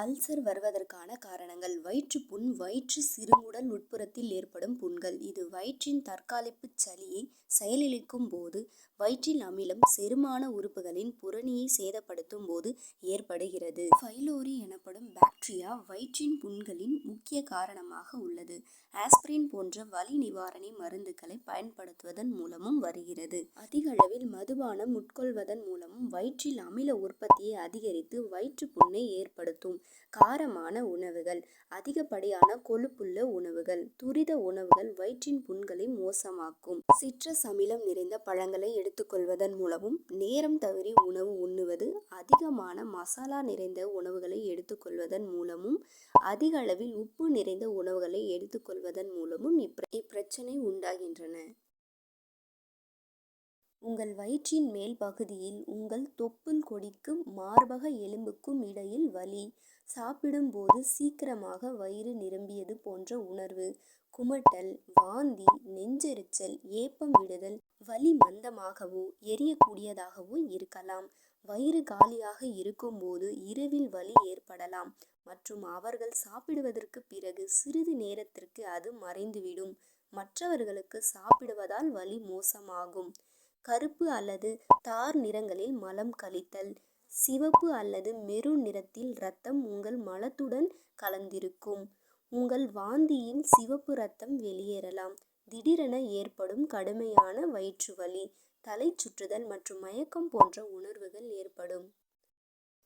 Ulcer வருவதற்கான காரணங்கள் வயிற்றுப்புண் வயிற்று சிறுகுடல் உட்புறத்தில் ஏற்படும் புண்கள் இது வயிற்றின் தற்காலிப்பு சளியை செயலிழக்கும் போது வயிற்றில் அமிலம் செரிமான உறுப்புகளின் புறணியை சேதப்படுத்தும் போது ஏற்படுகிறது. ஃபைலோரி எனப்படும் பாக்டீரியா வயிற்றின் புண்களின் முக்கிய காரணமாக உள்ளது. ஆஸ்பிரின் போன்ற வலி நிவாரணி மருந்துகளை பயன்படுத்துவதன் மூலமும் வருகிறது. அதிகளவில் மதுபானம் உட்கொள்வதன் மூலமும் வயிற்றில் அமில உற்பத்தியை அதிகரித்து வயிற்று புண்ணை ஏற்படுத்தும். காரமான உணவுகள் அதிகப்படியான கொழுப்புள்ள உணவுகள் துரித உணவுகள் வயிற்றின் புண்களை மோசமாக்கும். சிட்ரஸ் அமிலம் நிறைந்த பழங்களை எடுத்துக்கொள்வதன் மூலமும் நேரம் தவறி உணவு உண்ணுவது அதிகமான மசாலா நிறைந்த உணவுகளை எடுத்துக்கொள்வதன் மூலம் மூலமும் அதிகளவில் உப்பு நிறைந்த உணவுகளை எடுத்துக்கொள்வதன் மூலமும் இப்பிரச்னை உண்டாகின்றன. உங்கள் வயிற்றின் மேல் பகுதியில் உங்கள் தொப்புள் கொடிக்கும் மார்பக எலும்புக்கும் இடையில் வலி. சாப்பிடும் போது சீக்கிரமாக வயிறு நிரம்பியது போன்ற உணர்வு. குமட்டல் வாந்தி நெஞ்செரிச்சல் ஏப்பம் விடுதல் வலி மந்தமாகவோ எரியக்கூடியதாகவோ இருக்கலாம். வயிறு காலியாக இருக்கும் போது இரவில் வலி ஏற்படலாம் மற்றும் அவர்கள் சாப்பிடுவதற்குப் பிறகு சிறிது நேரத்திற்கு அது மறைந்துவிடும். மற்றவர்களுக்கு சாப்பிடுவதால் வலி மோசமாகும். கருப்பு அல்லது தார் நிறங்களில் மலம் கழித்தல். சிவப்பு அல்லது மெரூன் நிறத்தில் இரத்தம் உங்கள் மலத்துடன் கலந்திருக்கும். உங்கள் வாந்தியில் சிவப்பு இரத்தம் வெளியேறலாம். திடீரென ஏற்படும் கடுமையான வயிற்று வலி தலை சுற்றுதல் மற்றும் மயக்கம் போன்ற உணர்வுகள் ஏற்படும்.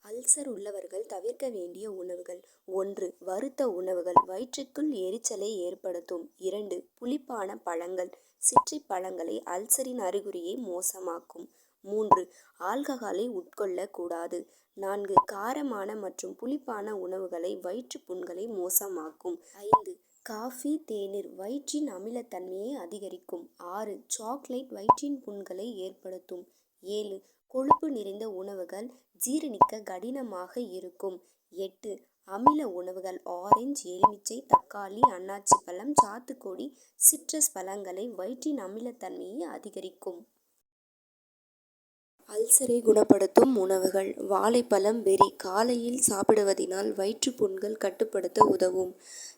அல்சர் உள்ளவர்கள் தவிர்க்க வேண்டிய உணவுகள் ஒன்று. வறுத்த உணவுகள் வயிற்றுக்குள் எரிச்சலை ஏற்படுத்தும். இரண்டு. புளிப்பான பழங்கள் சிற்றி பழங்களை அல்சரின் அறிகுறியை மோசமாக்கும். மூன்று. ஆல்கஹாலை உட்கொள்ளக்கூடாது நான்கு. காரமான மற்றும் புளிப்பான உணவுகளை வயிற்று புண்களை மோசமாக்கும். ஐந்து. காஃபி தேநீர் வயிற்றின் அமிலத்தன்மையை அதிகரிக்கும். ஆறு. சாக்லேட் வயிற்றின் புண்களை ஏற்படுத்தும். ஏழு. கொழுப்பு நிறைந்த உணவுகள் ஜீரணிக்க கடினமாக இருக்கும். எட்டு. அமில உணவுகள் ஆரஞ்சு எலுமிச்சை தக்காளி அன்னாச்சி பழம் சாத்துக்கொடி சிட்ரஸ் பழங்களை வயிற்றின் அமிலத்தன்மையை அதிகரிக்கும். அல்சரை குணப்படுத்தும் உணவுகள் வாழைப்பழம் வெறி காலையில் சாப்பிடுவதினால் வயிற்றுப்புண்கள் கட்டுப்படுத்த உதவும்.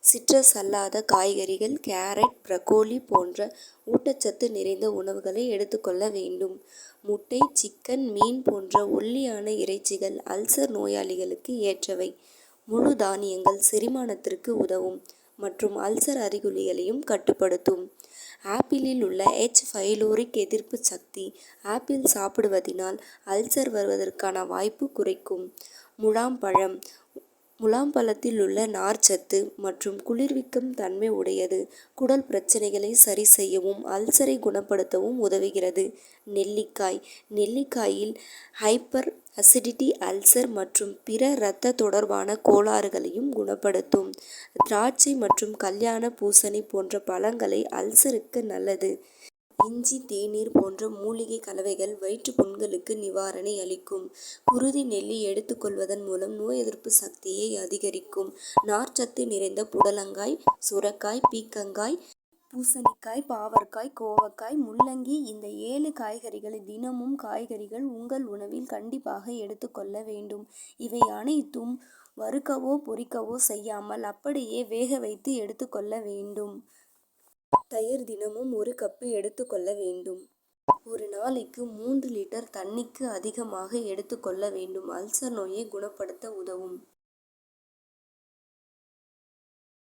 சிட்ரஸ் அல்லாத காய்கறிகள் கேரட் ப்ரோக்கோலி போன்ற ஊட்டச்சத்து நிறைந்த உணவுகளை எடுத்துக்கொள்ள வேண்டும். முட்டை சிக்கன் மீன் போன்ற ஒல்லியான இறைச்சிகள் அல்சர் நோயாளிகளுக்கு ஏற்றவை. முழு தானியங்கள் செரிமானத்திற்கு உதவும் மற்றும் அல்சர் அறிகுறிகளையும் கட்டுப்படுத்தும். ஆப்பிளில் உள்ள எச். பைலோரிக் எதிர்ப்பு சக்தி ஆப்பிள் சாப்பிடுவதினால் அல்சர் வருவதற்கான வாய்ப்பு குறைக்கும். முலாம் முலாம்பழத்தில் உள்ள நார்ச்சத்து மற்றும் குளிர்விக்கும் தன்மை உடையது குடல் பிரச்சனைகளை சரி செய்யவும் அல்சரை குணப்படுத்தவும் உதவுகிறது. நெல்லிக்காய் நெல்லிக்காயில் ஹைப்பர் அசிடிட்டி அல்சர் மற்றும் பிற இரத்த தொடர்பான கோளாறுகளையும் குணப்படுத்தும். திராட்சை மற்றும் கல்யாண பூசணி போன்ற பழங்களை அல்சருக்கு நல்லது. இஞ்சி தேநீர் போன்ற மூலிகை கலவைகள் வயிற்று புண்களுக்கு நிவாரணை அளிக்கும். குருதி நெல்லி எடுத்துக்கொள்வதன் மூலம் நோய் எதிர்ப்பு சக்தியை அதிகரிக்கும். நார்ச்சத்து நிறைந்த புடலங்காய் சுரக்காய் பீர்க்கங்காய் பூசணிக்காய் பாவற்காய் கோவக்காய் முள்ளங்கி இந்த ஏழு காய்கறிகளை தினமும் காய்கறிகள் உங்கள் உணவில் கண்டிப்பாக எடுத்துக்கொள்ள வேண்டும். இவை அனைத்தும் வறுக்கவோ பொரிக்கவோ செய்யாமல் அப்படியே வேக வைத்து எடுத்துக்கொள்ள வேண்டும். தயிர் தினமும் ஒரு கப்பு எடுத்துக்கொள்ள வேண்டும். ஒரு நாளைக்கு மூன்று லிட்டர் தண்ணிக்கு அதிகமாக எடுத்துக்கொள்ள வேண்டும். அல்சர் நோயை குணப்படுத்த உதவும்.